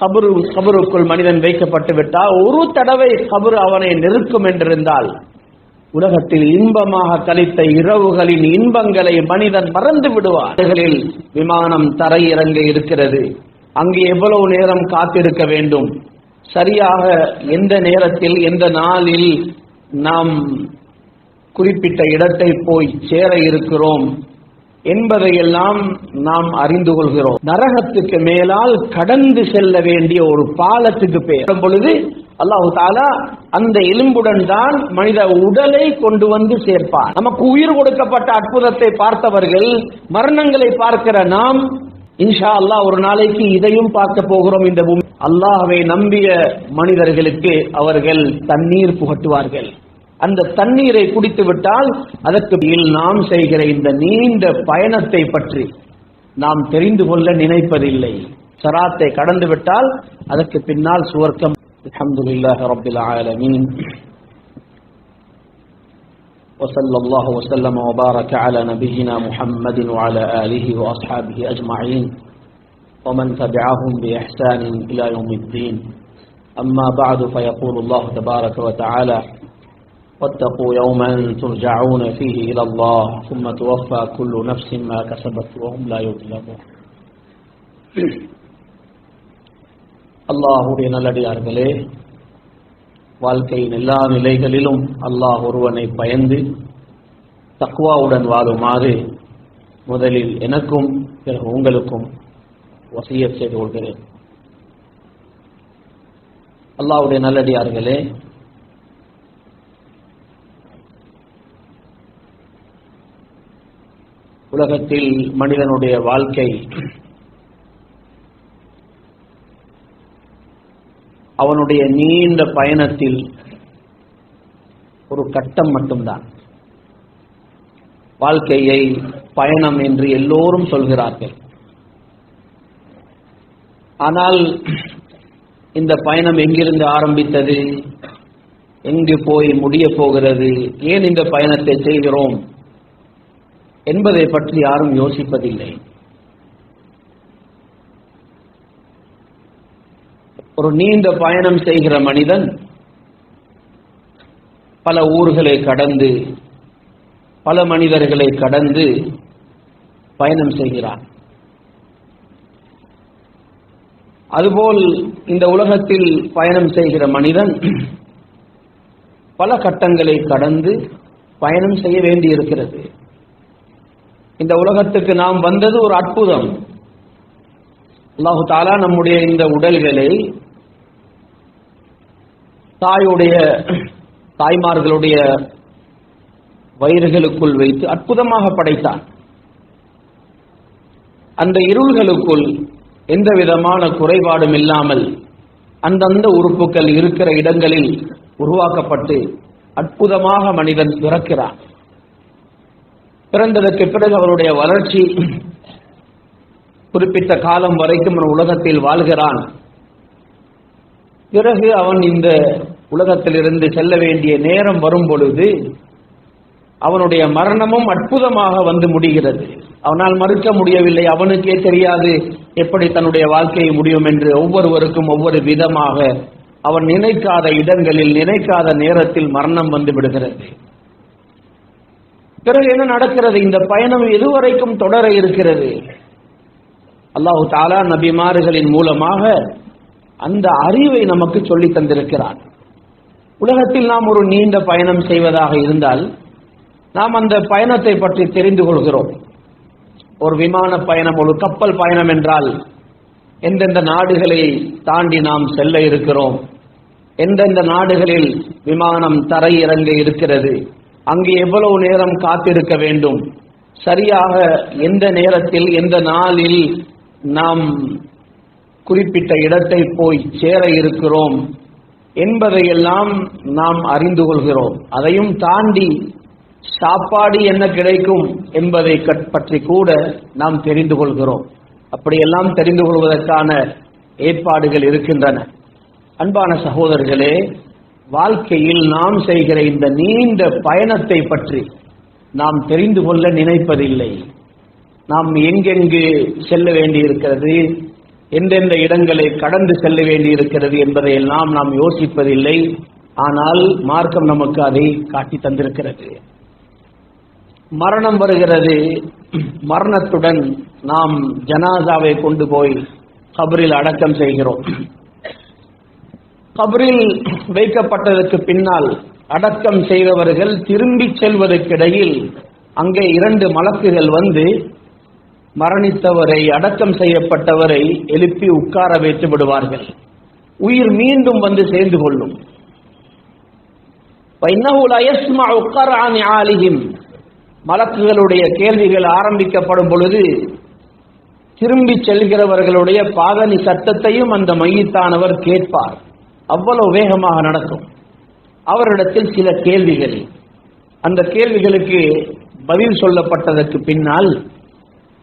கபரு கபருக்குள் மனிதன் வைக்கப்பட்டு விட்டால் ஒரு தடவை கபரு அவனை நெருக்கும் என்றிருந்தால் உலகத்தில் இன்பமாக கழித்த இரவுகளின் இன்பங்களை மனிதன் மறந்து விடுவார்களில் விமானம் தரையிறங்க இருக்கிறது. அங்கே எவ்வளவு நேரம் காத்திருக்க வேண்டும்? சரியாக எந்த நேரத்தில் எந்த நாளில் நாம் குறிப்பிட்ட இடத்தை போய் சேர இருக்கிறோம்? என்பதையெல்லாம் நாம் அறிந்து கொள்கிறோம். நரகத்துக்கு மேலால் கடந்து செல்ல வேண்டிய ஒரு பாலத்துக்கு பெயர் பொழுது அல்லாஹு தாலா அந்த எலும்புடன் தான் மனித உடலை கொண்டு வந்து சேர்ப்பார் நமக்கு உயிர் கொடுக்கப்பட்ட அற்புதத்தை பார்த்தவர்கள் மரணங்களை பார்க்கிற நாம் இன்ஷா அல்லாஹ் ஒரு நாளைக்கு இதையும் பார்க்க போகிறோம் இந்த பூமி. அல்லாஹவை நம்பிய மனிதர்களுக்கு அவர்கள் தண்ணீர் புகட்டுவார்கள். அந்த தண்ணீரை குடித்து விட்டால் அதற்கு மேல் நாம் செய்கிற இந்த நீண்ட பயணத்தை பற்றி நாம் தெரிந்து கொள்ள நினைப்பதில்லை சராத்தை கடந்து விட்டால் அதற்கு பின்னால் சுவர்க்கம் அல்ஹம்துலில்லாஹி ரப்பில் ஆலமீன் وصلى الله وسلم وبارك على نبينا محمد وعلى آله وأصحابه أجمعين ومن تبعهم بإحسان إلى يوم الدين أما بعد فيقول الله تبارك وتعالى واتقوا يوما ترجعون فيه إلى الله ثم توفى كل نفس ما كسبت وهم لا يظلمون அல்லாஹுடைய நல்லடியார்களே வாழ்க்கையின் எல்லா நிலைகளிலும் அல்லாஹ் ஒருவனை பயந்து தக்குவாவுடன் வாழுமாறு முதலில் எனக்கும் பிறகு உங்களுக்கும் வசியத் செய்து கொள்கிறேன் அல்லாஹுடைய நல்லடியார்களே உலகத்தில் மனிதனுடைய வாழ்க்கை அவனுடைய நீண்ட பயணத்தில் ஒரு கட்டம் மட்டும்தான். வாழ்க்கையை பயணம் என்று எல்லோரும் சொல்கிறார்கள். ஆனால் இந்த பயணம் எங்கிருந்து ஆரம்பித்தது? எங்கு போய் முடிய போகிறது? ஏன் இந்த பயணத்தை செய்கிறோம்? என்பதை பற்றி யாரும் யோசிப்பதில்லை. ஒரு நீண்ட பயணம் செய்கிற மனிதன் பல ஊர்களை கடந்து பல மனிதர்களை கடந்து பயணம் செய்கிறான். அதுபோல் இந்த உலகத்தில் பயணம் செய்கிற மனிதன் பல கட்டங்களை கடந்து பயணம் செய்ய வேண்டியிருக்கிறது. இந்த உலகத்துக்கு நாம் வந்தது ஒரு அற்புதம். அல்லாஹு தாலா நம்முடைய இந்த உடல்களை தாயுடைய தாய்மார்களுடைய வயிறுகளுக்குள் வைத்து அற்புதமாக படைத்தான் அந்த இருள்களுக்குள் எந்த விதமான குறைபாடும் இல்லாமல் அந்தந்த உறுப்புகள் இருக்கிற இடங்களில் உருவாக்கப்பட்டு அற்புதமாக மனிதன் பிறக்கிறான். பிறந்ததற்கு பிறகு அவருடைய வளர்ச்சி குறிப்பிட்ட காலம் வரைக்கும் அவன் உலகத்தில் வாழ்கிறான். பிறகு அவன் இந்த உலகத்திலிருந்து செல்ல வேண்டிய நேரம் வரும் பொழுது அவனுடைய மரணமும் அற்புதமாக வந்து முடிகிறது. அவனால் மறுக்க முடியவில்லை. அவனுக்கே தெரியாது எப்படி தன்னுடைய வாழ்க்கையை முடியும் என்று. ஒவ்வொருவருக்கும் ஒவ்வொரு விதமாக அவன் நினைக்காத இடங்களில் நினைக்காத நேரத்தில் மரணம் வந்து விடுகிறது. பிறகு என்ன நடக்கிறது? இந்த பயணம் எதுவரைக்கும் தொடர இருக்கிறது? அல்லாஹு தாலா நபிமார்களின் மூலமாக அந்த அறிவை நமக்கு சொல்லி தந்திருக்கிறான். உலகத்தில் நாம் ஒரு நீண்ட பயணம் செய்வதாக இருந்தால் நாம் அந்த பயணத்தை பற்றி தெரிந்து கொள்கிறோம். ஒரு விமான பயணம் ஒரு கப்பல் பயணம் என்றால் எந்தெந்த நாடுகளை தாண்டி நாம் செல்ல இருக்கிறோம்? எந்தெந்த நாடுகளில் விமானம் தரையிறங்க இருக்கிறது? அங்கு எவ்வளவு நேரம் காத்திருக்க வேண்டும்? சரியாக எந்த நேரத்தில் எந்த நாளில் நாம் குறிப்பிட்ட இடத்தை போய் சேர இருக்கிறோம் என்பதையெல்லாம் நாம் அறிந்து கொள்கிறோம். அதையும் தாண்டி சாப்பாடு என்ன கிடைக்கும் என்பதை பற்றி கூட நாம் தெரிந்து கொள்கிறோம். அப்படியெல்லாம் தெரிந்து கொள்வதற்கான ஏற்பாடுகள் இருக்கின்றன. அன்பான சகோதரர்களே வாழ்க்கையில் நாம் செய்கிற இந்த நீண்ட பயணத்தை பற்றி நாம் தெரிந்து கொள்ள நினைப்பதில்லை. நாம் எங்கெங்கு செல்ல வேண்டியிருக்கிறது எந்தெந்த இடங்களை கடந்து செல்ல வேண்டியிருக்கிறது என்பதை எல்லாம் நாம் யோசிப்பதில்லை. ஆனால் மார்க்கம் நமக்கு அதை காட்டி தந்திருக்கிறது. மரணம் வருகிறது. மரணத்துடன் நாம் ஜனாசாவை கொண்டு போய் கபரில் அடக்கம் செய்கிறோம். கபரில் வைக்கப்பட்டதற்கு பின்னால் அடக்கம் செய்தவர்கள் திரும்பி செல்வதற்கிடையில் அங்கே இரண்டு மலக்குகள் வந்து மரணித்தவரை அடக்கம் செய்யப்பட்டவரை எழுப்பி உட்கார வைத்து விடுவார்கள். உயிர் மீண்டும் வந்து சேர்ந்து கொள்ளும். மலக்குகளுடைய கேள்விகள் ஆரம்பிக்கப்படும் பொழுது திரும்பி செல்கிறவர்களுடைய பாதனி சட்டத்தையும் அந்த மையத்தானவர் கேட்பார். அவ்வளவு வேகமாக நடக்கும். அவரிடத்தில் சில கேள்விகள். அந்த கேள்விகளுக்கு பதில் சொல்லப்பட்டதற்கு பின்னால்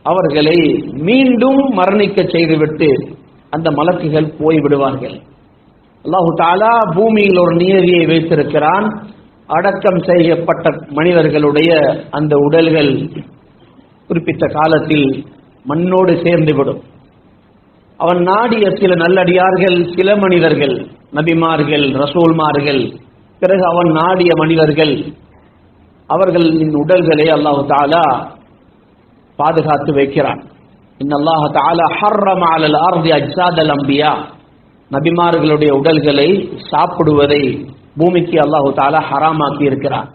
அவர்களை மீண்டும் மரணிக்க செய்துவிட்டு அந்த மலக்குகள் போய்விடுவார்கள். அல்லாஹு தாலா பூமியில் ஒரு நியதியை வைத்திருக்கிறான். அடக்கம் செய்யப்பட்ட மனிதர்களுடைய அந்த உடல்கள் குறிப்பிட்ட காலத்தில் மண்ணோடு சேர்ந்துவிடும். அவன் நாடிய சில நல்லடியார்கள் சில மனிதர்கள் நபிமார்கள் ரசூல்மார்கள் பிறகு அவன் நாடிய மனிதர்கள் அவர்களின் உடல்களை அல்லாஹு தாலா பாதுகாத்து வைக்கிறான். இன்னல்லாஹ தாலா ஹர்ரம் அலல் ஆர்தி அஜாதல் அம்பியா. நபிமார்களுடைய உடல்களை சாப்பிடுவதை பூமிக்கு அல்லாஹு தாலா ஹராமாக்கி இருக்கிறார்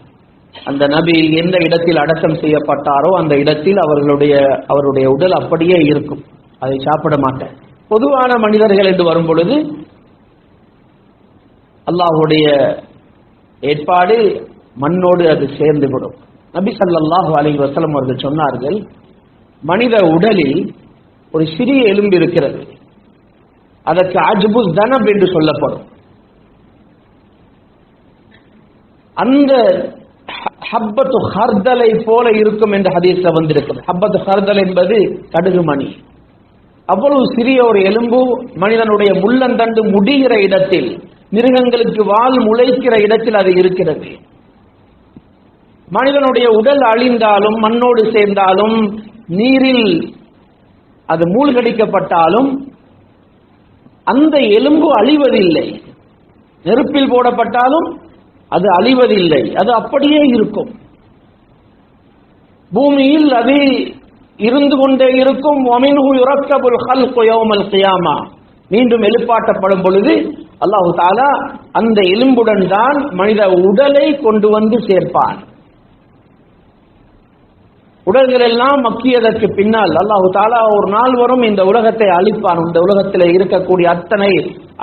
அந்த நபி எந்த இடத்தில் அடக்கம் செய்யப்பட்டாரோ அந்த இடத்தில் அவர்களுடைய அவருடைய உடல் அப்படியே இருக்கும். அதை சாப்பிட மாட்டேன். பொதுவான மனிதர்கள் என்று வரும் பொழுது அல்லாஹுடைய ஏற்பாடு மண்ணோடு அது சேர்ந்து விடும் நபி சல்லாஹு அலி வசலம் அவர்கள் சொன்னார்கள் மனித உடலில் ஒரு சிறிய எலும்பு இருக்கிறது. அதற்கு அஜ்பு தனப் என்று சொல்லப்படும். அந்த ஹ- ஹப்பத்து ஹர்தலை போல இருக்கும் என்ற ஹதீஸ்ல வந்திருக்கிறது. ஹப்பத்து ஹர்தல் என்பது கடுகு மணி. அவ்வளவு சிறிய ஒரு எலும்பு மனிதனுடைய முள்ளந்தண்டு முடிகிற இடத்தில் மிருகங்களுக்கு வால் முளைக்கிற இடத்தில் அது இருக்கிறது. மனிதனுடைய உடல் அழிந்தாலும் மண்ணோடு சேர்ந்தாலும் நீரில் அது மூழ்கடிக்கப்பட்டாலும் அந்த எலும்பு அழிவதில்லை. நெருப்பில் போடப்பட்டாலும் அது அழிவதில்லை. அது அப்படியே இருக்கும். பூமியில் அது இருந்து கொண்டே இருக்கும் மீண்டும் எழுப்பாட்டப்படும் பொழுது அல்லாஹு தாலா அந்த எலும்புடன் தான் மனித உடலை கொண்டு வந்து சேர்ப்பான். உடல்கள் எல்லாம் மக்கியதற்கு பின்னால் அல்லாஹு தாலா ஒரு நாள் வரும் இந்த உலகத்தை அழிப்பான். இந்த உலகத்தில் இருக்கக்கூடிய அத்தனை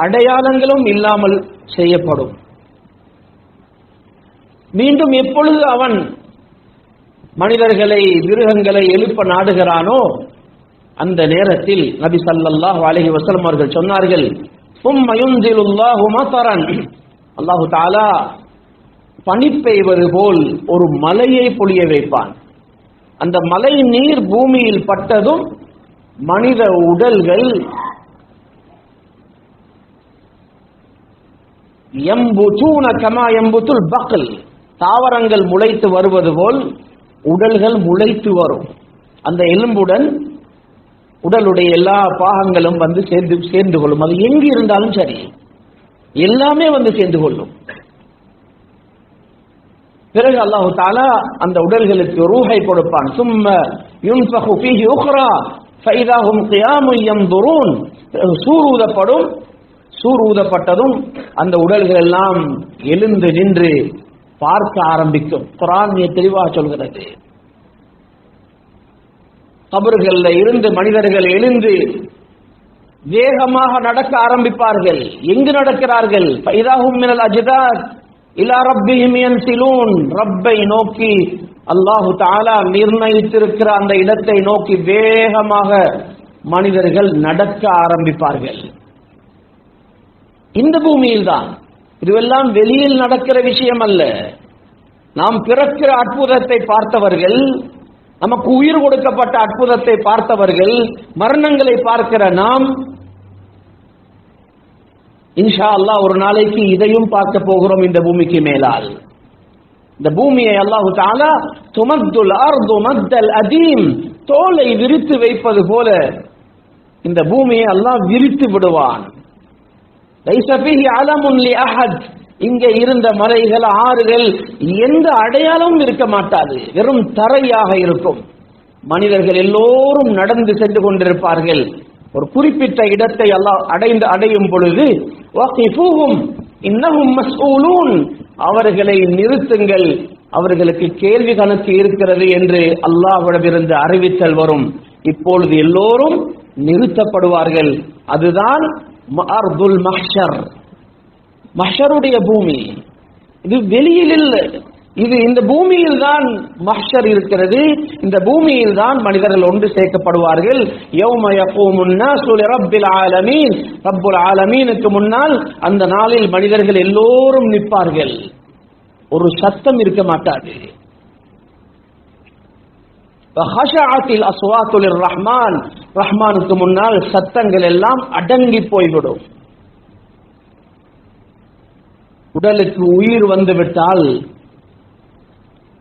அடையாளங்களும் இல்லாமல் செய்யப்படும். மீண்டும் எப்பொழுது அவன் மனிதர்களை மிருகங்களை எழுப்ப நாடுகிறானோ அந்த நேரத்தில் நபி சல்லாஹ் அலஹி வசலம் அவர்கள் சொன்னார்கள் அல்லாஹு தாலா பனி பெய்வது போல் ஒரு மலையை பொழிய வைப்பான். அந்த மலை நீர் பூமியில் பட்டதும் மனித உடல்கள் எம்புத்தூன கமா எம்புத்துல் பக்கல் தாவரங்கள் முளைத்து வருவது போல் உடல்கள் முளைத்து வரும். அந்த எலும்புடன் உடலுடைய எல்லா பாகங்களும் வந்து சேர்ந்து சேர்ந்து கொள்ளும். அது எங்கு இருந்தாலும் சரி எல்லாமே வந்து சேர்ந்து கொள்ளும். பிறகு அல்லாஹு தாலா அந்த உடல்களுக்கு ரூஹை கொடுப்பான். சும்ம யுன்ஃபஹு ஃபீஹி உக்ரா ஃபைதாஹும் கியாமுன் யம்துரூன். பிறகு சூர் ஊதப்படும். சூர் ஊதப்பட்டதும் அந்த உடல்கள் எல்லாம் எழுந்து நின்று பார்க்க ஆரம்பிக்கும். குரான் தெளிவாக சொல்கிறது. கபர்கள்ல இருந்து மனிதர்கள் எழுந்து வேகமாக நடக்க ஆரம்பிப்பார்கள். எங்கு நடக்கிறார்கள்? பைதாகும் மினல் அஜிதாத். இலா ரப்பிஹிம் சிலூன் ரப்பை நோக்கி அல்லாஹு தாலா நிர்ணயித்திருக்கிற அந்த இடத்தை நோக்கி வேகமாக மனிதர்கள் நடக்க ஆரம்பிப்பார்கள். இந்த பூமியில் தான் இதுவெல்லாம் வெளியில் நடக்கிற விஷயம் அல்ல நாம் பிறக்கிற அற்புதத்தை பார்த்தவர்கள் நமக்கு உயிர் கொடுக்கப்பட்ட அற்புதத்தை பார்த்தவர்கள் மரணங்களை பார்க்கிற நாம் இன்ஷா அல்லாஹ் ஒரு நாளைக்கு இதையும் பார்க்க போகிறோம் இந்த பூமிக்கு மேலால். இந்த பூமியை அல்லாஹு தாலா துமத்துல் அர்து மத்தல் அதீம் தோலை விரித்து வைப்பது போல இந்த பூமியை அல்லாஹ் விரித்து விடுவான் லைஸ ஃபீஹி அலமுன் லி அஹத் இங்கே இருந்த மலைகள் ஆறுகள் எந்த அடையாளமும் இருக்க மாட்டாது. வெறும் தரையாக இருக்கும். மனிதர்கள் எல்லோரும் நடந்து சென்று கொண்டிருப்பார்கள். ஒரு குறிப்பிட்ட இடத்தை அல்லாஹ் அடைந்து அடையும் பொழுது இன்னகும் அவர்களை நிறுத்துங்கள். அவர்களுக்கு கேள்வி கணக்கு இருக்கிறது என்று அல்லாஹ்விடமிருந்து அறிவித்தல் வரும். இப்பொழுது எல்லோரும் நிறுத்தப்படுவார்கள். அதுதான் அர்துல் மஹ்ஷர். மஹ்ஷருடைய பூமி. இது வெளியில் இல்லை இது இந்த பூமியில் தான் மஹ்ஷர் இருக்கிறது. இந்த பூமியில் தான் மனிதர்கள் ஒன்று சேர்க்கப்படுவார்கள். யௌம யகூமுன் நாசு ஆலமீன். ரப்புல் ஆலமீனுக்கு முன்னால் அந்த நாளில் மனிதர்கள் எல்லோரும் நிற்பார்கள். ஒரு சத்தம் இருக்க மாட்டாது. ரஹ்மான் ரஹ்மானுக்கு முன்னால் சத்தங்கள் எல்லாம் அடங்கி போய்விடும். உடலுக்கு உயிர் வந்துவிட்டால்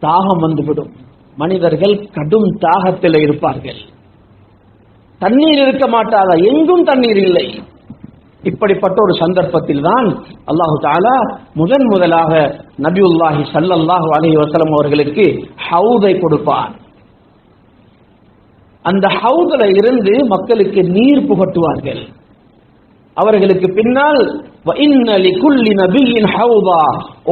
தாகம் வந்துவிடும். மனிதர்கள் கடும் தாகத்தில் இருப்பார்கள். தண்ணீர் இருக்க மாட்டாதா? எங்கும் தண்ணீர் இல்லை. இப்படிப்பட்ட ஒரு சந்தர்ப்பத்தில் தான் அல்லாஹு தாலா முதன் முதலாக நபியுல்லாஹி ஸல்லல்லாஹு அலி வசலம் அவர்களுக்கு ஹவுதை கொடுப்பான். அந்த ஹவுதுல இருந்து மக்களுக்கு நீர் புகட்டுவார்கள். அவர்களுக்கு பின்னால்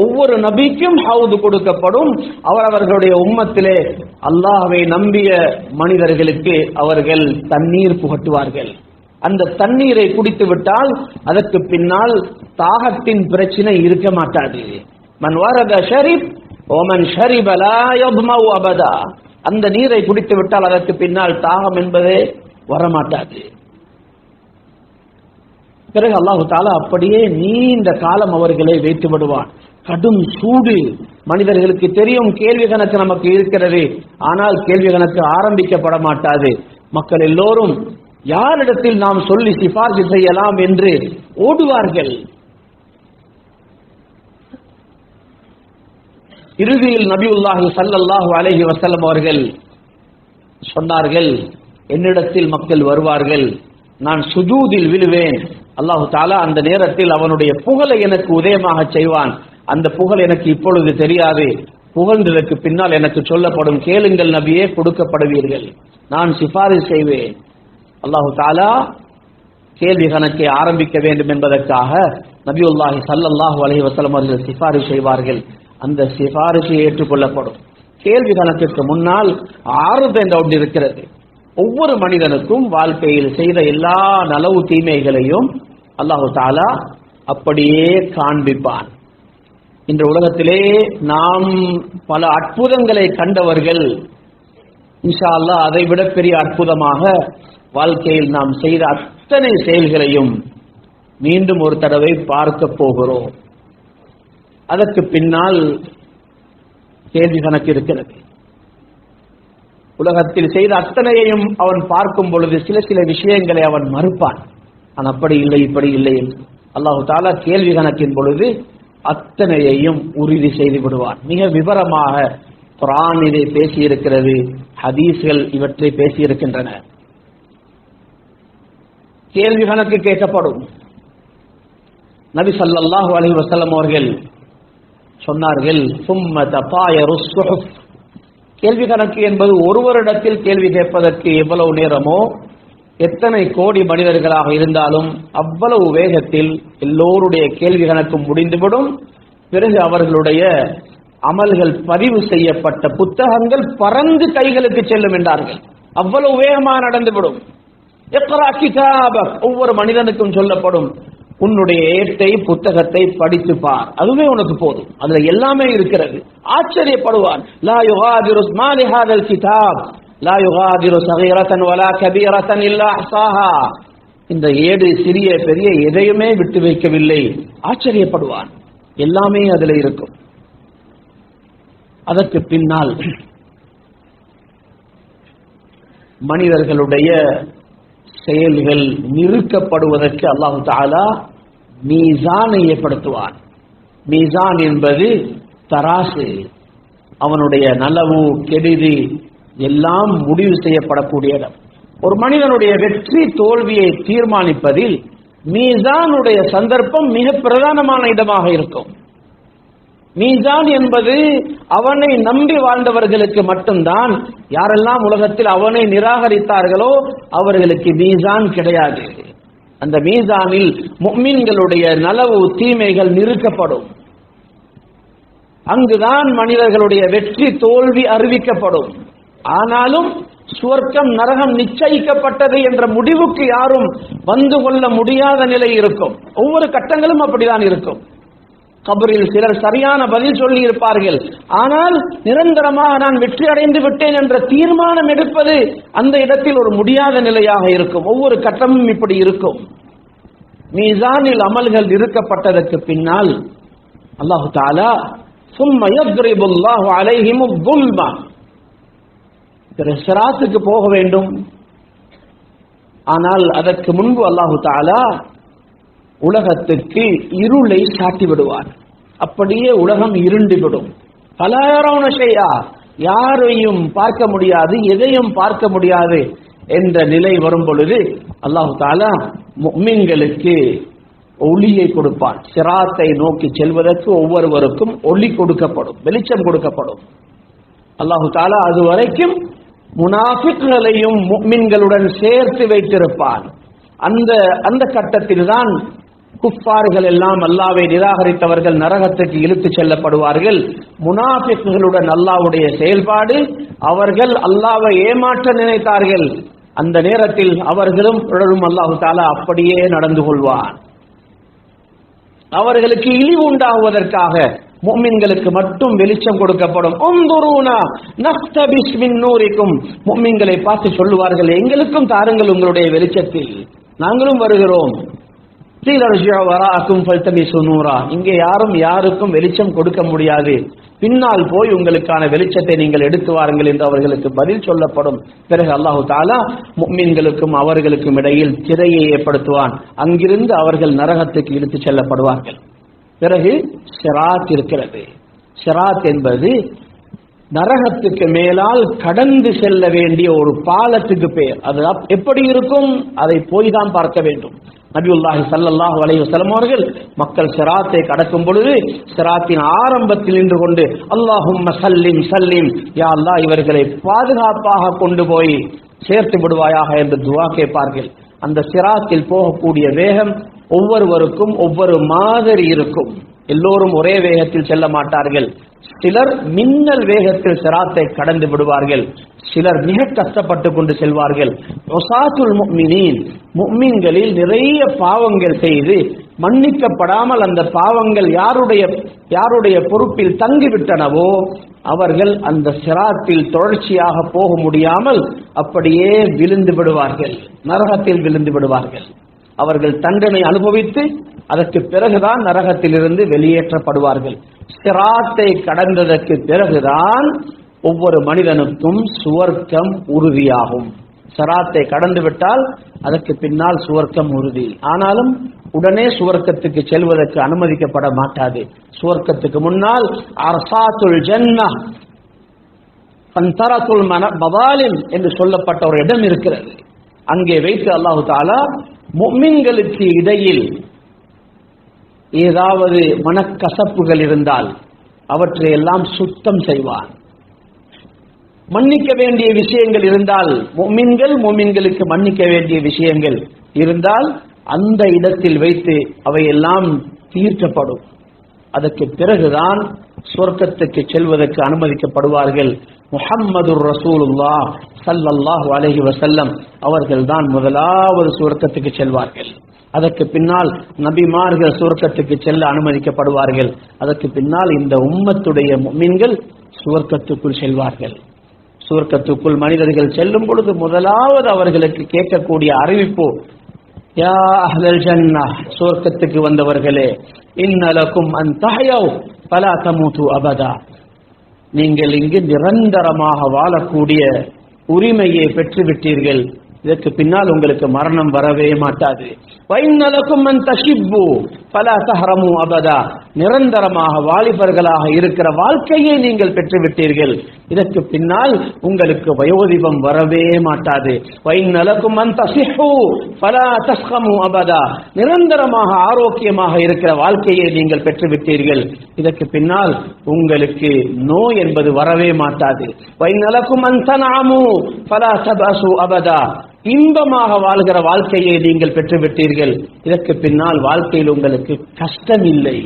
ஒவ்வொரு நபிக்கும் ஹவுது கொடுக்கப்படும். அவர் அவர்களுடைய உம்மத்திலே அல்லாஹை நம்பிய மனிதர்களுக்கு அவர்கள் தண்ணீர் புகட்டுவார்கள். அந்த தண்ணீரை குடித்து விட்டால் அதற்கு பின்னால் தாகத்தின் பிரச்சனை இருக்க மாட்டாது. மன் வரத ஷரீப் ஓமன் ஷரீப் அபதா. அந்த நீரை குடித்து விட்டால் அதற்கு பின்னால் தாகம் என்பதே வரமாட்டாது. பிறகு அல்லாஹு தாலா அப்படியே நீண்ட காலம் அவர்களை வைத்து விடுவான். கடும் சூடு மனிதர்களுக்கு தெரியும் கேள்வி கணக்கு நமக்கு இருக்கிறது. ஆனால் கேள்வி கணக்கு ஆரம்பிக்கப்பட மாட்டாது. மக்கள் எல்லோரும் யாரிடத்தில் நாம் சொல்லி சிபார்சு செய்யலாம் என்று ஓடுவார்கள். இறுதியில் நபியுல்லாஹி ஸல்லல்லாஹு அலஹி வசல்லம் அவர்கள் சொன்னார்கள் என்னிடத்தில் மக்கள் வருவார்கள் நான் சுஜூதில் விழுவேன். அல்லாஹு தாலா அந்த நேரத்தில் அவனுடைய புகழை எனக்கு உதயமாக செய்வான். அந்த புகழ் எனக்கு இப்பொழுது தெரியாது. புகழ்ந்ததற்கு பின்னால் எனக்கு சொல்லப்படும் கேளுங்கள் நபியே கொடுக்கப்படுவீர்கள். நான் சிபாரிசு செய்வேன். அல்லாஹு தாலா கேள்வி கணக்கை ஆரம்பிக்க வேண்டும் என்பதற்காக நபியுல்லாஹி ஸல்லல்லாஹு அலஹி வசலம் அவர்கள் சிபாரிசு செய்வார்கள். அந்த சிபாரிசு ஏற்றுக்கொள்ளப்படும். கேள்வி கணக்கிற்கு முன்னால் ஆறுதல் ஒன்று இருக்கிறது. ஒவ்வொரு மனிதனுக்கும் வாழ்க்கையில் செய்த எல்லா நலவு தீமைகளையும் அல்லாஹு தாலா அப்படியே காண்பிப்பான். இந்த உலகத்திலே நாம் பல அற்புதங்களை கண்டவர்கள் இன்ஷா அல்லாஹ் அதை விட பெரிய அற்புதமாக வாழ்க்கையில் நாம் செய்த அத்தனை செயல்களையும் மீண்டும் ஒரு தடவை பார்க்க போகிறோம். அதற்கு பின்னால் கேள்வி கணக்கு இருக்கிறது. உலகத்தில் செய்த அத்தனையையும் அவன் பார்க்கும் பொழுது சில சில விஷயங்களை அவன் மறுப்பான். ஆனால் அப்படி இல்லை இப்படி இல்லை என்று. அல்லாஹு தாலா கேள்வி கணக்கின் பொழுது அத்தனையையும் உறுதி செய்து விடுவான். மிக விவரமாக குரான் இதை பேசியிருக்கிறது ஹதீஸ்கள் இவற்றை பேசியிருக்கின்றன. கேள்வி கணக்கு கேட்கப்படும். நபி சல்லாஹூ அலி வஸல்லம் அவர்கள் சொன்னார்கள். சும்ம தபாயரு கேள்வி கணக்கு என்பது ஒருவரிடத்தில் கேள்வி கேட்பதற்கு எவ்வளவு நேரமோ எத்தனை கோடி மனிதர்களாக இருந்தாலும் அவ்வளவு வேகத்தில் எல்லோருடைய கேள்வி கணக்கும் முடிந்துவிடும். பிறகு அவர்களுடைய அமல்கள் பதிவு செய்யப்பட்ட புத்தகங்கள் பறந்து கைகளுக்கு செல்லும் என்றார்கள். அவ்வளவு வேகமாக நடந்துவிடும். ஒவ்வொரு மனிதனுக்கும் சொல்லப்படும். உன்னுடைய ஏட்டை புத்தகத்தை படித்து பார். அதுவே உனக்கு போதும். அதுல எல்லாமே இருக்கிறது. ஆச்சரியப்படுவான் லா யுகாதிரு மாலிஹாதல் கிதாப். லா யுகாதிரு சகீரத்தன் வலா கபீரத்தன் இல்லா சாஹா இந்த ஏடு சிறிய பெரிய எதையுமே விட்டு வைக்கவில்லை. ஆச்சரியப்படுவான் எல்லாமே அதுல இருக்கும். அதற்கு பின்னால் மனிதர்களுடைய செயல்கள் நிறுக்கப்படுவதற்கு அல்லாஹு தாலா மீசானை ஏற்படுத்துவான் மீசான் என்பது தராசு. அவனுடைய நலவு கெடுதி எல்லாம் முடிவு செய்யப்படக்கூடிய இடம் ஒரு மனிதனுடைய வெற்றி தோல்வியை தீர்மானிப்பதில் மீசானுடைய சந்தர்ப்பம் மிக பிரதானமான இடமாக இருக்கும். மீசான் என்பது அவனை நம்பி வாழ்ந்தவர்களுக்கு மட்டும்தான் யாரெல்லாம் உலகத்தில் அவனை நிராகரித்தார்களோ அவர்களுக்கு மீசான் கிடையாது. அந்த மீதானில் முக்மின்களுடைய நலவு தீமைகள் நிறுக்கப்படும். அங்குதான் மனிதர்களுடைய வெற்றி தோல்வி அறிவிக்கப்படும். ஆனாலும் சுவர்க்கம் நரகம் நிச்சயிக்கப்பட்டது என்ற முடிவுக்கு யாரும் வந்து கொள்ள முடியாத நிலை இருக்கும். ஒவ்வொரு கட்டங்களும் அப்படிதான் இருக்கும். கபரில் சிலர் சரியான பதில் சொல்லி இருப்பார்கள் ஆனால் நிரந்தரமாக நான் வெற்றி அடைந்து விட்டேன் என்ற தீர்மானம் எடுப்பது அந்த இடத்தில் ஒரு முடியாத நிலையாக இருக்கும். ஒவ்வொரு கட்டமும் இப்படி இருக்கும். மீசானில் அமல்கள் இருக்கப்பட்டதற்கு பின்னால் அல்லாஹு தாலா சும்மா யத்ரிபுல்லாஹு துல்மா. சிராத்துக்கு போக வேண்டும். ஆனால் அதற்கு முன்பு அல்லாஹு தாலா உலகத்துக்கு இருளை சாட்டி விடுவார் அப்படியே உலகம் இருண்டுவிடும். பலாயிரம் செய்யா யாரையும் பார்க்க முடியாது எதையும் பார்க்க முடியாது என்ற நிலை வரும் பொழுது அல்லாஹு தாலா முக்மின்களுக்கு ஒளியை கொடுப்பான். சிராத்தை நோக்கி செல்வதற்கு ஒவ்வொருவருக்கும் ஒளி கொடுக்கப்படும் வெளிச்சம் கொடுக்கப்படும். அல்லாஹு தாலா அது வரைக்கும் முனாஃபிக்குகளையும் முக்மின்களுடன் சேர்த்து வைத்திருப்பான். அந்த அந்த கட்டத்தில் தான் குப்பார்கள் எல்லாம் அல்லாவை நிராகரித்தவர்கள் நரகத்துக்கு இழுத்துச் செல்லப்படுவார்கள். முனாஃபிக்குகளுடன் அல்லாவுடைய செயல்பாடு அவர்கள் அல்லாவை ஏமாற்ற நினைத்தார்கள். அந்த நேரத்தில் அவர்களும் உடலும் அல்லாஹு தாலா அப்படியே நடந்து கொள்வார். அவர்களுக்கு இழிவு உண்டாகுவதற்காக மும்மின்களுக்கு மட்டும் வெளிச்சம் கொடுக்கப்படும். நூரிக்கும். மும்மின்களை பார்த்து சொல்லுவார்கள். எங்களுக்கும் தாருங்கள் உங்களுடைய வெளிச்சத்தில். நாங்களும் வருகிறோம். இங்கே யாரும் யாருக்கும் வெளிச்சம் கொடுக்க முடியாது. பின்னால் போய் உங்களுக்கான வெளிச்சத்தை நீங்கள் எடுத்து வாருங்கள் என்று அவர்களுக்கு பதில் சொல்லப்படும். பிறகு அல்லாஹு தாலா மீன்களுக்கும் அவர்களுக்கும் இடையில் திரையை ஏற்படுத்துவான். அங்கிருந்து அவர்கள் நரகத்துக்கு இழுத்துச் செல்லப்படுவார்கள். பிறகு சிராத் இருக்கிறது. சிராத் என்பது நரகத்துக்கு மேலால் கடந்து செல்ல வேண்டிய ஒரு பாலத்துக்கு பெயர். அது எப்படி இருக்கும்? அதை போய் தான் பார்க்க வேண்டும். நபியுல்லாஹி சல்லாஹு அலைஹி வஸல்லம் அவர்கள் மக்கள் சிராத்தை கடக்கும் பொழுது சிராத்தின் ஆரம்பத்தில் நின்று கொண்டு அல்லாஹும் சல்லிம் சல்லிம் யா அல்லாஹ் இவர்களை பாதுகாப்பாக கொண்டு போய் சேர்த்து விடுவாயாக என்று துவா கேட்பார்கள். அந்த சிராத்தில் போகக்கூடிய வேகம் ஒவ்வொருவருக்கும் ஒவ்வொரு மாதிரி இருக்கும். எல்லோரும் ஒரே வேகத்தில் செல்ல மாட்டார்கள். சிலர் மின்னல் வேகத்தில் சிராத்தை கடந்து விடுவார்கள். சிலர் மிக கஷ்டப்பட்டு கொண்டு செல்வார்கள். ஒசாத்துல் முக்மினின் முக்மின்களில் நிறைய பாவங்கள் செய்து மன்னிக்கப்படாமல் அந்த பாவங்கள் யாருடைய யாருடைய பொறுப்பில் தங்கிவிட்டனவோ அவர்கள் அந்த சிராத்தில் தொடர்ச்சியாக போக முடியாமல் அப்படியே விழுந்து விடுவார்கள். நரகத்தில் விழுந்து விடுவார்கள். அவர்கள் தண்டனை அனுபவித்து அதற்கு பிறகுதான் நரகத்திலிருந்து வெளியேற்றப்படுவார்கள். சிராத்தை கடந்ததற்கு பிறகுதான் ஒவ்வொரு மனிதனுக்கும் சுவர்க்கம் உறுதியாகும். சராத்தை கடந்து விட்டால் அதற்கு பின்னால் சுவர்க்கம் உறுதி. ஆனாலும் உடனே சுவர்க்கத்துக்கு செல்வதற்கு அனுமதிக்கப்பட மாட்டாது. சுவர்க்கத்துக்கு முன்னால் அரசாத்துல் ஜன்னா பந்தரத்துல் மன பவாலின் என்று சொல்லப்பட்ட ஒரு இடம் இருக்கிறது. அங்கே வைத்து அல்லாஹு தாலா மும்மின்களுக்கு இடையில் ஏதாவது மனக்கசப்புகள் இருந்தால் அவற்றை எல்லாம் சுத்தம் செய்வான் மன்னிக்க வேண்டிய விஷயங்கள் இருந்தால் மொமின்கள் மொமின்களுக்கு மன்னிக்க வேண்டிய விஷயங்கள் இருந்தால் அந்த இடத்தில் வைத்து அவையெல்லாம் தீர்க்கப்படும். அதற்கு பிறகுதான் சொர்க்கத்துக்கு செல்வதற்கு அனுமதிக்கப்படுவார்கள். முஹம்மது ரசூலுல்லா சல்லல்லாஹு அலஹி வசல்லம் அவர்கள்தான் முதலாவது சுவர்க்கத்துக்கு செல்வார்கள். அதற்கு பின்னால் நபிமார்கள் சுவர்க்கத்துக்கு செல்ல அனுமதிக்கப்படுவார்கள். அதற்கு பின்னால் இந்த உம்மத்துடைய மீன்கள் சுவர்க்கத்துக்குள் செல்வார்கள். சுவர்க்கத்துக்குள் மனிதர்கள் செல்லும் பொழுது முதலாவது அவர்களுக்கு கேட்கக்கூடிய அறிவிப்பு யா அஹ்லல் ஜன்னா சுவர்க்கத்துக்கு வந்தவர்களே இன்னலக்கும் அன் தஹயவ் பலா தமூது அபதா. நீங்கள் இங்கு நிரந்தரமாக வாழக்கூடிய உரிமையை பெற்றுவிட்டீர்கள். இதற்கு பின்னால் உங்களுக்கு மரணம் வரவே மாட்டாது. வைநலக்கும் மன் தஷிப்பு பல தஹரமு அபதா நிரந்தரமாக வாலிபர்களாக இருக்கிற வாழ்க்கையை நீங்கள் பெற்றுவிட்டீர்கள் இதற்கு பின்னால் உங்களுக்கு வயோதிபம் வரவே மாட்டாது வைநலக்கும் மன் தசிஹு பல தஸ்கமு அபதா நிரந்தரமாக ஆரோக்கியமாக இருக்கிற வாழ்க்கையை நீங்கள் பெற்றுவிட்டீர்கள் இதற்கு பின்னால் உங்களுக்கு நோய் என்பது வரவே மாட்டாது இன்பமாக வாழ்கிற வாழ்க்கையை நீங்கள் பெற்றுவிட்டீர்கள். இதற்கு பின்னால் வாழ்க்கையில் உங்களுக்கு கஷ்டம் இல்லை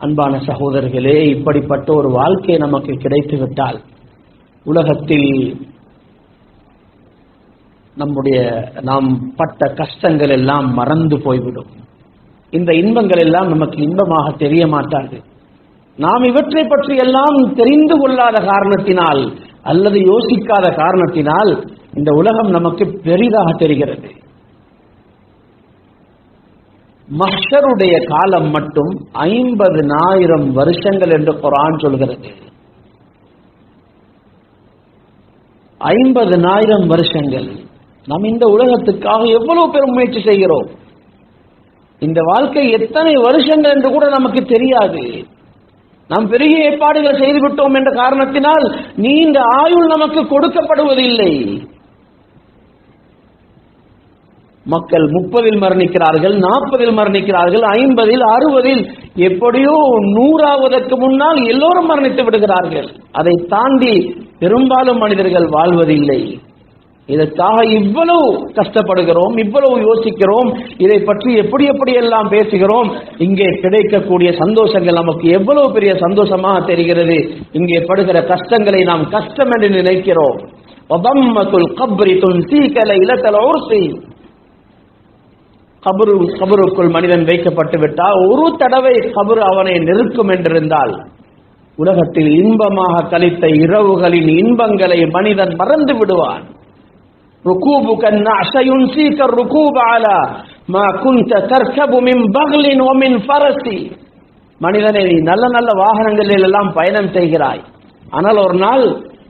அன்பான சகோதரர்களே இப்படிப்பட்ட ஒரு வாழ்க்கை நமக்கு கிடைத்துவிட்டால் உலகத்தில் நம்முடைய நாம் பட்ட கஷ்டங்கள் எல்லாம் மறந்து போய்விடும். இந்த இன்பங்கள் எல்லாம் நமக்கு இன்பமாக தெரிய மாட்டாது. நாம் இவற்றை பற்றி எல்லாம் தெரிந்து கொள்ளாத காரணத்தினால் அல்லது யோசிக்காத காரணத்தினால் இந்த உலகம் நமக்கு பெரிதாக தெரிகிறது. மஹ்ஷருடைய காலம் மட்டும் ஐம்பது ஆயிரம் வருஷங்கள் என்று குரான் சொல்கிறது. ஐம்பது ஆயிரம் வருஷங்கள். நாம் இந்த உலகத்துக்காக எவ்வளவு பெரும் முயற்சி செய்கிறோம்? இந்த வாழ்க்கை எத்தனை வருஷங்கள் என்று கூட நமக்கு தெரியாது. நாம் பெரிய ஏற்பாடுகள் செய்துவிட்டோம் என்ற காரணத்தினால் நீண்ட ஆயுள் நமக்கு கொடுக்கப்படுவதில்லை. மக்கள் முப்பதில் மரணிக்கிறார்கள் நாற்பதில் மரணிக்கிறார்கள் ஐம்பதில் அறுபதில் எப்படியோ நூறாவதற்கு முன்னால் எல்லோரும் மரணித்து விடுகிறார்கள். அதை தாண்டி பெரும்பாலும் மனிதர்கள் வாழ்வதில்லை. இதற்காக இவ்வளவு கஷ்டப்படுகிறோம் இவ்வளவு யோசிக்கிறோம் இதை பற்றி எப்படி எப்படி எல்லாம் பேசுகிறோம் இங்கே கிடைக்கக்கூடிய சந்தோஷங்கள் நமக்கு எவ்வளவு பெரிய சந்தோஷமாக தெரிகிறது. இங்கே படுகிற கஷ்டங்களை நாம் கஷ்டம் என்று நினைக்கிறோம். வதம்மத்துல் கப்ரி துன்சீக லைலத்தல் உர்சி கபரு கபருக்குள் மனிதன் வைக்கப்பட்டு விட்டால் ஒரு தடவை கபரு அவனை நெருக்கும் என்றிருந்தால் உலகத்தில் இன்பமாக கழித்த இரவுகளின் இன்பங்களை மனிதன் மறந்து விடுவான் ركوبك النعش ينسيك الركوب على ما كنت تركب من بغل ومن فرس மனிதனை நீ நல்ல நல்ல வாகனங்களில் எல்லாம் பயணம் செய்கிறாய் ஆனால் ஒரு நாள்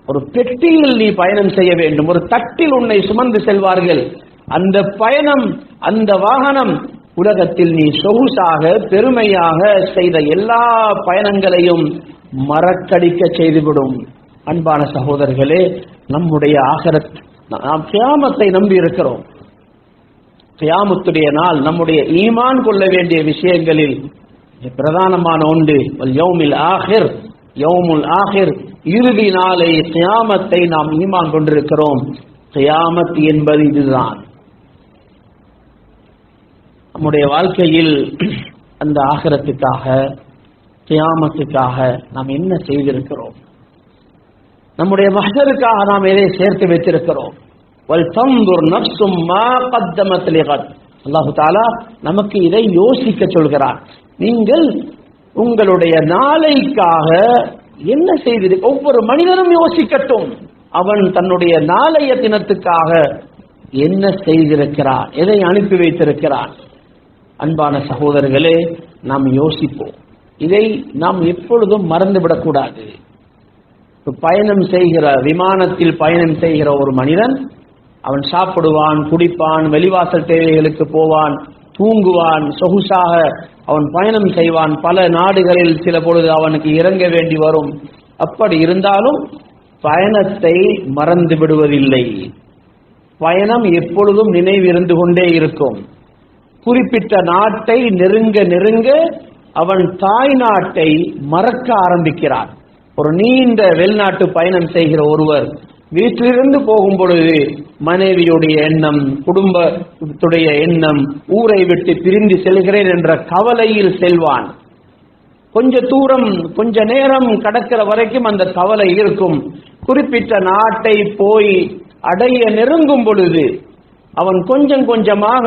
ஒரு பெட்டியில் நீ பயணம் செய்ய வேண்டும் ஒரு தட்டில் உன்னை சுமந்து செல்வார்கள் அந்த பயணம் அந்த வாகனம் உலகத்தில் நீ சொகுசாக பெருமையாக செய்த எல்லா பயணங்களையும் மறக்கடிக்க செய்துவிடும். அன்பான சகோதரர்களே நம்முடைய ஆகரத் நாம் கியாமத்தை நம்பி இருக்கிறோம் கியாமத்துடைய நாள் நம்முடைய ஈமான் கொள்ள வேண்டிய விஷயங்களில் பிரதானமான ஒன்று யௌமில் ஆஹிர் யோமுல் ஆஹிர் இறுதி நாளை கியாமத்தை நாம் ஈமான் கொண்டிருக்கிறோம். கியாமத் என்பது இதுதான். நம்முடைய வாழ்க்கையில் அந்த ஆகரத்துக்காக கியாமத்துக்காக நாம் என்ன செய்திருக்கிறோம்? நம்முடைய மகருக்காக நாம் எதை சேர்த்து வைத்திருக்கிறோம்? அல்லாஹு தாலா நமக்கு இதை யோசிக்க சொல்கிறார். நீங்கள் உங்களுடைய நாளைக்காக என்ன செய்திரு ஒவ்வொரு மனிதனும் யோசிக்கட்டும். அவன் தன்னுடைய நாளைய தினத்துக்காக என்ன செய்திருக்கிறான்? எதை அனுப்பி வைத்திருக்கிறான்? அன்பான சகோதரர்களே நாம் யோசிப்போம். இதை நாம் எப்பொழுதும் மறந்துவிடக்கூடாது. பயணம் செய்கிற விமானத்தில் பயணம் செய்கிற ஒரு மனிதன் அவன் சாப்பிடுவான் குடிப்பான் வெளிவாசல் தேவைகளுக்கு போவான் தூங்குவான் சொகுசாக அவன் பயணம் செய்வான். பல நாடுகளில் சில பொழுது அவனுக்கு இறங்க வேண்டி வரும். அப்படி இருந்தாலும் பயணத்தை மறந்து விடுவதில்லை பயணம் எப்பொழுதும் நினைவிருந்து கொண்டே இருக்கும். குறிப்பிட்ட நாட்டை நெருங்க நெருங்க அவன் தாய் நாட்டை மறக்க ஆரம்பிக்கிறான் ஒரு நீண்ட வெளிநாட்டு பயணம் செய்கிற ஒருவர் வீட்டிலிருந்து போகும் பொழுது மனைவியுடைய எண்ணம் குடும்பத்துடைய எண்ணம் ஊரை விட்டு பிரிந்து செல்கிறேன் என்ற கவலையில் செல்வான். கொஞ்ச தூரம் கொஞ்ச நேரம் கடக்கிற வரைக்கும் அந்த கவலை இருக்கும். குறிப்பிட்ட நாட்டை போய் அடைய நெருங்கும் பொழுது அவன் கொஞ்சம் கொஞ்சமாக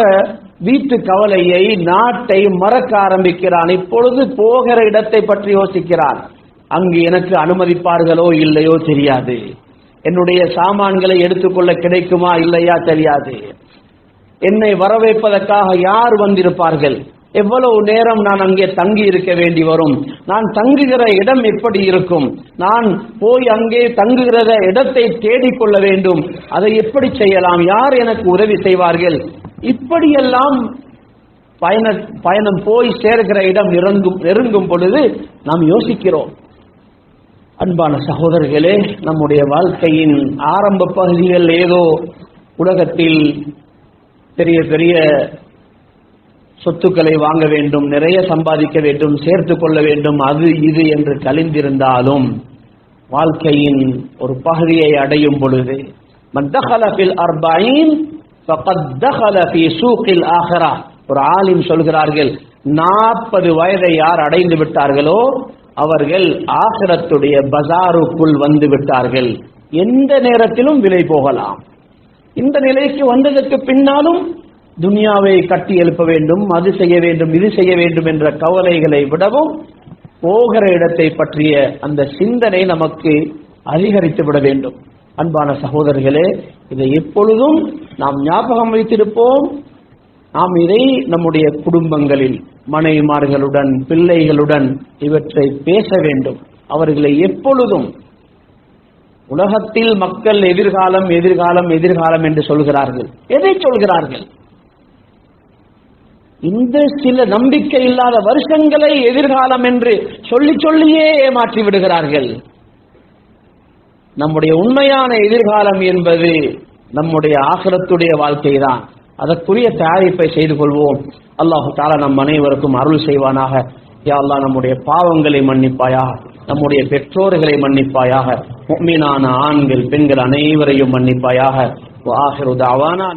வீட்டு கவலையை நாட்டை மறக்க ஆரம்பிக்கிறான். இப்பொழுது போகிற இடத்தை பற்றி யோசிக்கிறான். அங்கு எனக்கு அனுமதிப்பார்களோ இல்லையோ தெரியாது. என்னுடைய சாமான்களை எடுத்துக்கொள்ள கிடைக்குமா இல்லையா தெரியாது. என்னை வரவேற்பதற்காக யார் வந்திருப்பார்கள்? எவ்வளவு நேரம் நான் அங்கே தங்கி இருக்க வேண்டி வரும்? நான் தங்குகிற இடம் எப்படி இருக்கும்? நான் போய் அங்கே தங்குகிற இடத்தை தேடிக்கொள்ள வேண்டும். அதை எப்படி செய்யலாம்? யார் எனக்கு உதவி செய்வார்கள்? இப்படியெல்லாம் பயண பயணம் போய் சேர்கிற இடம் நெருங்கும் நெருங்கும் பொழுது நாம் யோசிக்கிறோம். அன்பான சகோதரர்களே நம்முடைய வாழ்க்கையின் ஆரம்ப பகுதிகள் ஏதோ உலகத்தில் பெரிய பெரிய சொத்துக்களை வாங்க வேண்டும் நிறைய சம்பாதிக்க வேண்டும் சேர்த்து கொள்ள வேண்டும் அது இது என்று கலிந்திருந்தாலும் வாழ்க்கையின் ஒரு பகுதியை அடையும் பொழுது மத்தகலபில் அர்பாயின் சூக்கில் ஆகரா ஒரு ஆலிம் சொல்கிறார்கள் நாற்பது வயதை யார் அடைந்து விட்டார்களோ அவர்கள் ஆசிரத்துடைய பஜாருக்குள் வந்து விட்டார்கள். எந்த நேரத்திலும் விலை போகலாம். இந்த நிலைக்கு வந்ததற்கு பின்னாலும் துனியாவை கட்டி எழுப்ப வேண்டும் அது செய்ய வேண்டும் இது செய்ய வேண்டும் என்ற கவலைகளை விடவும் போகிற இடத்தை பற்றிய அந்த சிந்தனை நமக்கு அதிகரித்து விட வேண்டும். அன்பான சகோதரர்களே இதை எப்பொழுதும் நாம் ஞாபகம் வைத்திருப்போம். நாம் இதை நம்முடைய குடும்பங்களில் மனைவிமார்களுடன் பிள்ளைகளுடன் இவற்றை பேச வேண்டும். அவர்களை எப்பொழுதும் உலகத்தில் மக்கள் எதிர்காலம் எதிர்காலம் எதிர்காலம் என்று சொல்கிறார்கள். எதை சொல்கிறார்கள்? இந்த சில நம்பிக்கை இல்லாத வருஷங்களை எதிர்காலம் என்று சொல்லி சொல்லியே ஏமாற்றி விடுகிறார்கள். நம்முடைய உண்மையான எதிர்காலம் என்பது நம்முடைய ஆகலத்துடைய வாழ்க்கை தான் அதற்குரிய தயாரிப்பை செய்து கொள்வோம். அல்லாஹு தாலா நம் அனைவருக்கும் அருள் செய்வானாக. யா நம்முடைய பாவங்களை மன்னிப்பாயாக நம்முடைய பெற்றோர்களை மன்னிப்பாயாக மீனான ஆண்கள் பெண்கள் அனைவரையும் மன்னிப்பாயாக. ஆஹிரு அவனா